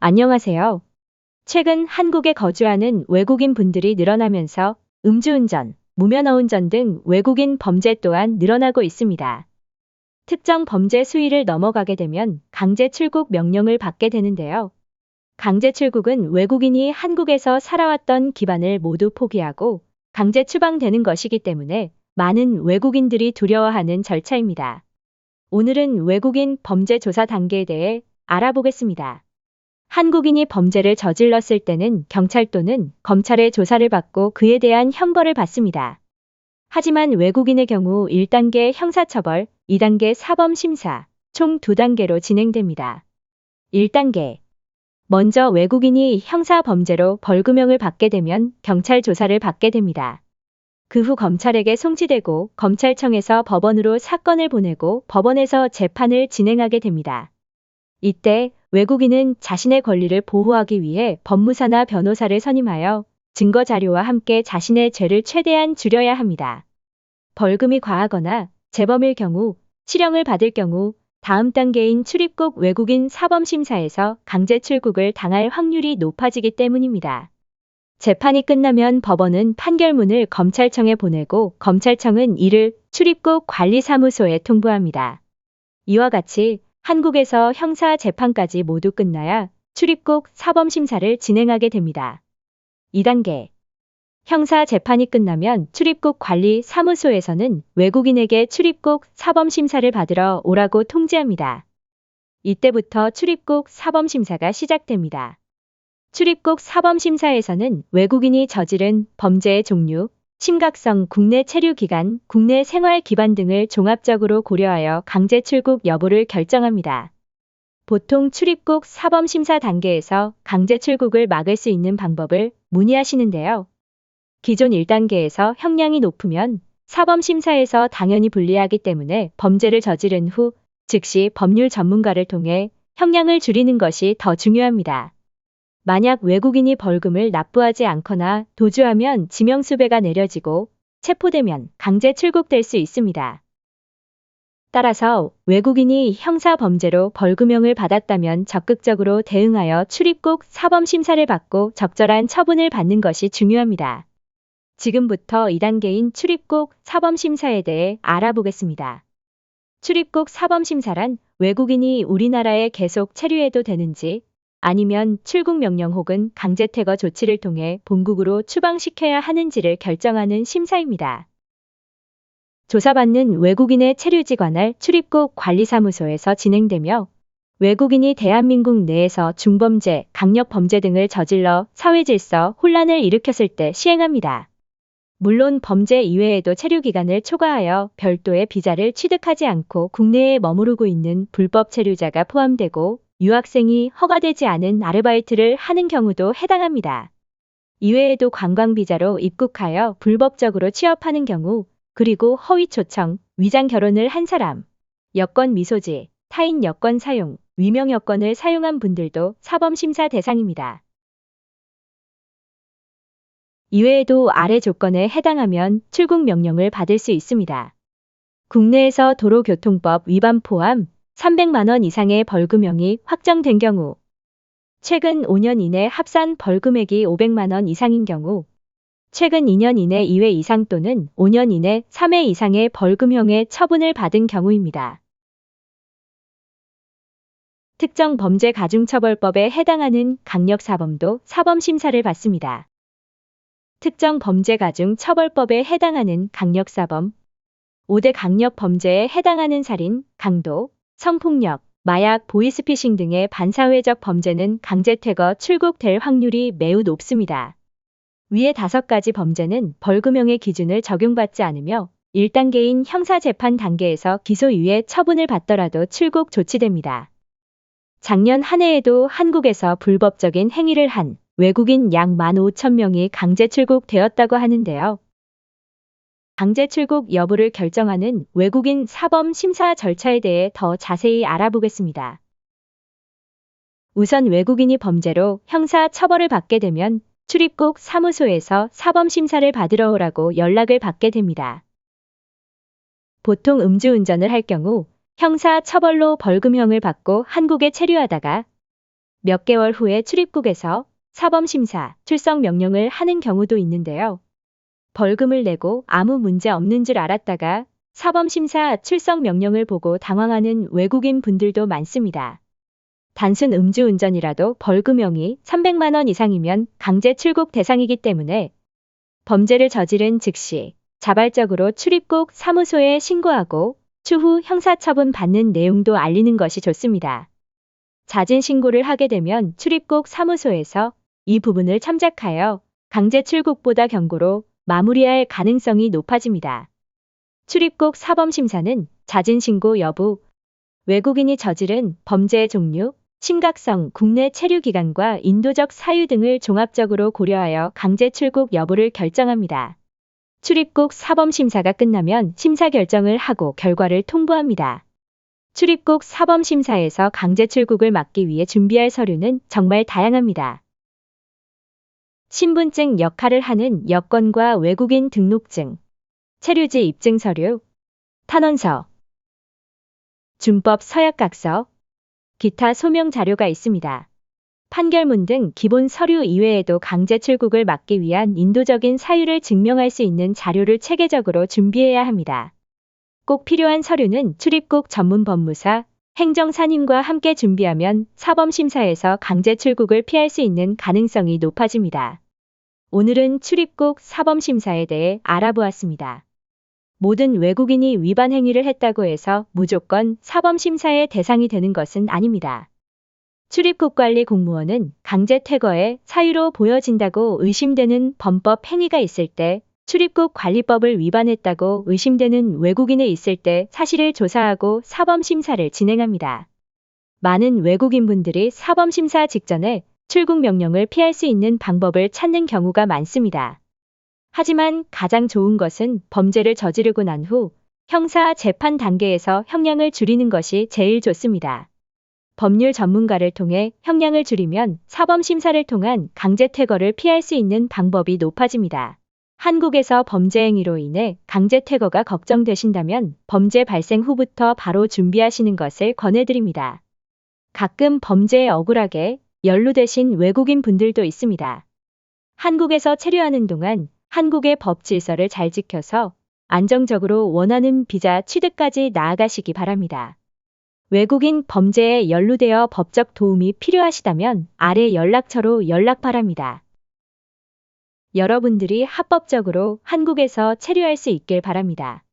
안녕하세요. 최근 한국에 거주하는 외국인 분들이 늘어나면서 음주운전, 무면허운전 등 외국인 범죄 또한 늘어나고 있습니다. 특정 범죄 수위를 넘어가게 되면 강제 출국 명령을 받게 되는데요. 강제 출국은 외국인이 한국에서 살아왔던 기반을 모두 포기하고 강제 추방되는 것이기 때문에 많은 외국인들이 두려워하는 절차입니다. 오늘은 외국인 범죄 조사 단계에 대해 알아보겠습니다. 한국인이 범죄를 저질렀을 때는 경찰 또는 검찰의 조사를 받고 그에 대한 형벌을 받습니다. 하지만 외국인의 경우 1단계 형사처벌, 2단계 사범심사, 총 2단계로 진행됩니다. 1단계. 먼저 외국인이 형사 범죄로 벌금형을 받게 되면 경찰 조사를 받게 됩니다. 그 후 검찰에게 송치되고 검찰청에서 법원으로 사건을 보내고 법원에서 재판을 진행하게 됩니다. 이때 외국인은 자신의 권리를 보호하기 위해 법무사나 변호사를 선임하여 증거 자료와 함께 자신의 죄를 최대한 줄여야 합니다. 벌금이 과하거나 재범일 경우, 실형을 받을 경우 다음 단계인 출입국 외국인 사범심사에서 강제 출국을 당할 확률이 높아지기 때문입니다. 재판이 끝나면 법원은 판결문을 검찰청에 보내고 검찰청은 이를 출입국 관리사무소에 통보합니다. 이와 같이 한국에서 형사 재판까지 모두 끝나야 출입국 사범심사를 진행하게 됩니다. 2단계. 형사 재판이 끝나면 출입국 관리 사무소에서는 외국인에게 출입국 사범심사를 받으러 오라고 통지합니다. 이때부터 출입국 사범심사가 시작됩니다. 출입국 사범심사에서는 외국인이 저지른 범죄의 종류, 심각성, 국내 체류 기간, 국내 생활 기반 등을 종합적으로 고려하여 강제 출국 여부를 결정합니다. 보통 출입국 사범심사 단계에서 강제 출국을 막을 수 있는 방법을 문의하시는데요. 기존 1단계에서 형량이 높으면 사범심사에서 당연히 불리하기 때문에 범죄를 저지른 후 즉시 법률 전문가를 통해 형량을 줄이는 것이 더 중요합니다. 만약 외국인이 벌금을 납부하지 않거나 도주하면 지명수배가 내려지고 체포되면 강제 출국될 수 있습니다. 따라서 외국인이 형사 범죄로 벌금형을 받았다면 적극적으로 대응하여 출입국 사범 심사를 받고 적절한 처분을 받는 것이 중요합니다. 지금부터 2단계인 출입국 사범 심사에 대해 알아보겠습니다. 출입국 사범 심사란 외국인이 우리나라에 계속 체류해도 되는지 아니면 출국 명령 혹은 강제 퇴거 조치를 통해 본국으로 추방시켜야 하는지를 결정하는 심사입니다. 조사받는 외국인의 체류지 관할 출입국 관리사무소에서 진행되며 외국인이 대한민국 내에서 중범죄, 강력범죄 등을 저질러 사회질서, 혼란을 일으켰을 때 시행합니다. 물론 범죄 이외에도 체류 기간을 초과하여 별도의 비자를 취득하지 않고 국내에 머무르고 있는 불법 체류자가 포함되고 유학생이 허가되지 않은 아르바이트를 하는 경우도 해당합니다. 이외에도 관광비자로 입국하여 불법적으로 취업하는 경우, 그리고 허위 초청, 위장 결혼을 한 사람, 여권 미소지, 타인 여권 사용, 위명 여권을 사용한 분들도 사범심사 대상입니다. 이외에도 아래 조건에 해당하면 출국 명령을 받을 수 있습니다. 국내에서 도로교통법 위반 포함 300만원 이상의 벌금형이 확정된 경우, 최근 5년 이내 합산 벌금액이 500만원 이상인 경우, 최근 2년 이내 2회 이상 또는 5년 이내 3회 이상의 벌금형의 처분을 받은 경우입니다. 특정 범죄 가중처벌법에 해당하는 강력사범도 사범심사를 받습니다. 특정 범죄 가중처벌법에 해당하는 강력사범, 5대 강력범죄에 해당하는 살인, 강도, 성폭력, 마약, 보이스피싱 등의 반사회적 범죄는 강제 퇴거 출국될 확률이 매우 높습니다. 위의 다섯 가지 범죄는 벌금형의 기준을 적용받지 않으며 1단계인 형사재판 단계에서 기소 이후에 처분을 받더라도 출국 조치됩니다. 작년 한 해에도 한국에서 불법적인 행위를 한 외국인 약 15,000명이 강제 출국되었다고 하는데요. 강제 출국 여부를 결정하는 외국인 사범 심사 절차에 대해 더 자세히 알아보겠습니다. 우선 외국인이 범죄로 형사 처벌을 받게 되면 출입국 사무소에서 사범 심사를 받으러 오라고 연락을 받게 됩니다. 보통 음주운전을 할 경우 형사 처벌로 벌금형을 받고 한국에 체류하다가 몇 개월 후에 출입국에서 사범 심사 출석 명령을 하는 경우도 있는데요. 벌금을 내고 아무 문제 없는 줄 알았다가 사범심사 출석 명령을 보고 당황하는 외국인 분들도 많습니다. 단순 음주운전이라도 벌금형이 300만 원 이상이면 강제 출국 대상이기 때문에 범죄를 저지른 즉시 자발적으로 출입국 사무소에 신고하고 추후 형사처분 받는 내용도 알리는 것이 좋습니다. 자진 신고를 하게 되면 출입국 사무소에서 이 부분을 참작하여 강제 출국보다 경고로 마무리할 가능성이 높아집니다. 출입국 사범심사는 자진 신고 여부, 외국인이 저지른 범죄의 종류, 심각성, 국내 체류 기간과 인도적 사유 등을 종합적으로 고려하여 강제 출국 여부를 결정합니다. 출입국 사범심사가 끝나면 심사 결정을 하고 결과를 통보합니다. 출입국 사범심사에서 강제 출국을 막기 위해 준비할 서류는 정말 다양합니다. 신분증 역할을 하는 여권과 외국인 등록증, 체류지 입증 서류, 탄원서, 준법 서약각서, 기타 소명 자료가 있습니다. 판결문 등 기본 서류 이외에도 강제 출국을 막기 위한 인도적인 사유를 증명할 수 있는 자료를 체계적으로 준비해야 합니다. 꼭 필요한 서류는 출입국 전문 법무사, 행정사님과 함께 준비하면 사범심사에서 강제 출국을 피할 수 있는 가능성이 높아집니다. 오늘은 출입국 사범심사에 대해 알아보았습니다. 모든 외국인이 위반 행위를 했다고 해서 무조건 사범심사의 대상이 되는 것은 아닙니다. 출입국 관리 공무원은 강제 퇴거의 사유로 보여진다고 의심되는 범법 행위가 있을 때 출입국 관리법을 위반했다고 의심되는 외국인이 있을 때 사실을 조사하고 사범심사를 진행합니다. 많은 외국인분들이 사범심사 직전에 출국 명령을 피할 수 있는 방법을 찾는 경우가 많습니다. 하지만 가장 좋은 것은 범죄를 저지르고 난 후 형사 재판 단계에서 형량을 줄이는 것이 제일 좋습니다. 법률 전문가를 통해 형량을 줄이면 사범심사를 통한 강제 퇴거를 피할 수 있는 방법이 높아집니다. 한국에서 범죄 행위로 인해 강제 퇴거가 걱정되신다면 범죄 발생 후부터 바로 준비하시는 것을 권해드립니다. 가끔 범죄에 억울하게 연루되신 외국인 분들도 있습니다. 한국에서 체류하는 동안 한국의 법 질서를 잘 지켜서 안정적으로 원하는 비자 취득까지 나아가시기 바랍니다. 외국인 범죄에 연루되어 법적 도움이 필요하시다면 아래 연락처로 연락 바랍니다. 여러분들이 합법적으로 한국에서 체류할 수 있길 바랍니다.